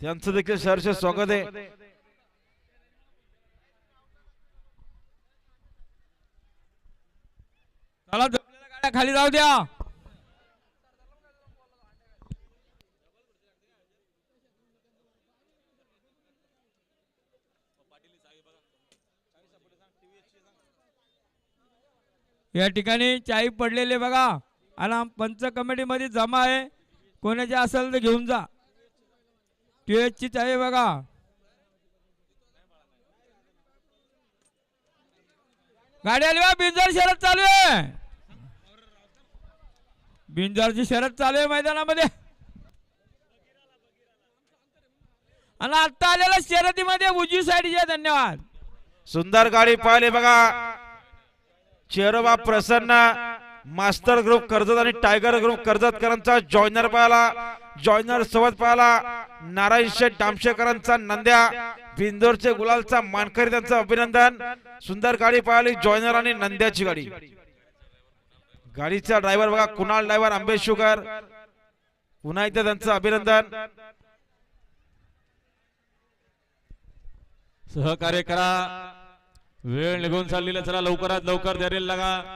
त्यांचं देखील सहर्ष स्वागत आहे. चला गाड्या खाली जाऊ द्या. या ठिकाणी चाई पडलेले बघा. आणि पंच कमिटी मध्ये जमा आहे. कोणाचे असेल तर घेऊन जा. टीएचचीच आहे बघा. गाडी आली बा बिंजर शरद चालू आहे. बिंजरची शरद चालू आहे मैदानामध्ये. आणि आता आलेल्या शर्यतीमध्ये उजवी साईडचे धन्यवाद. सुंदर गाडी पाहिली बघा. चेरोबा प्रसन्न मास्टर ग्रुप कर्जत आणि टायगर ग्रुप कर्जतकरांचा जॉयनर पाहिला. जॉयनर सोबत पाहिला. नारायण शेठ डामशेकरांचा नंद्या बिंदोरचे गुलालचा मानकरी त्यांचं अभिनंदन. सुंदर गाडी पाहिली जॉयनर आणि नंद्याची गाडी. गाडीचा ड्रायव्हर बघा कुणाल ड्रायव्हर आंबेशुकर पुन्हा एकदा त्यांचं अभिनंदन. सहकार्य करा. वेळ निघून चाललेला चला लवकरात लवकर द्यायला लागा.